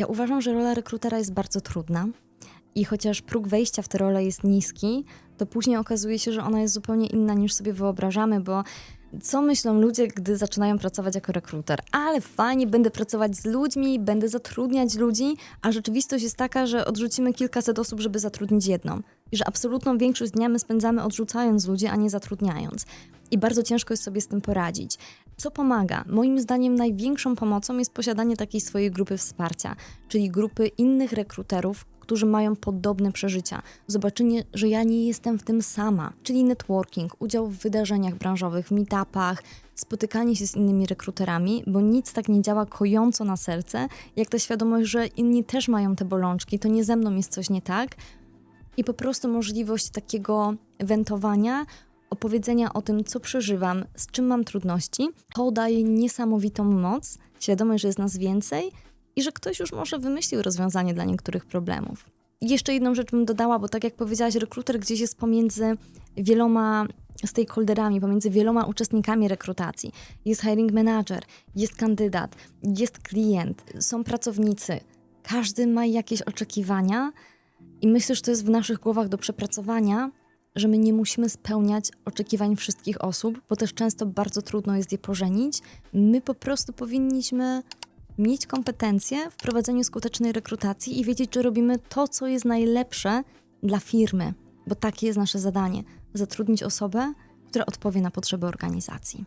Ja uważam, że rola rekrutera jest bardzo trudna i chociaż próg wejścia w tę rolę jest niski, to później okazuje się, że ona jest zupełnie inna niż sobie wyobrażamy, bo co myślą ludzie, gdy zaczynają pracować jako rekruter? Ale fajnie, będę pracować z ludźmi, będę zatrudniać ludzi, a rzeczywistość jest taka, że odrzucimy kilkaset osób, żeby zatrudnić jedną. I że absolutną większość dnia my spędzamy odrzucając ludzi, a nie zatrudniając. I bardzo ciężko jest sobie z tym poradzić. Co pomaga? Moim zdaniem największą pomocą jest posiadanie takiej swojej grupy wsparcia, czyli grupy innych rekruterów, którzy mają podobne przeżycia. Zobaczenie, że ja nie jestem w tym sama, czyli networking, udział w wydarzeniach branżowych, meetupach, spotykanie się z innymi rekruterami, bo nic tak nie działa kojąco na serce, jak ta świadomość, że inni też mają te bolączki, to nie ze mną jest coś nie tak. I po prostu możliwość takiego wentowania, opowiedzenia o tym, co przeżywam, z czym mam trudności, to daje niesamowitą moc, świadomość, że jest nas więcej i że ktoś już może wymyślił rozwiązanie dla niektórych problemów. Jeszcze jedną rzecz bym dodała, bo tak jak powiedziałaś, rekruter gdzieś jest pomiędzy wieloma stakeholderami, pomiędzy wieloma uczestnikami rekrutacji. Jest hiring manager, jest kandydat, jest klient, są pracownicy. Każdy ma jakieś oczekiwania i myślę, że to jest w naszych głowach do przepracowania, że my nie musimy spełniać oczekiwań wszystkich osób, bo też często bardzo trudno jest je pożenić. My po prostu powinniśmy mieć kompetencje w prowadzeniu skutecznej rekrutacji i wiedzieć, że robimy to, co jest najlepsze dla firmy, bo takie jest nasze zadanie zatrudnić osobę, która odpowie na potrzeby organizacji.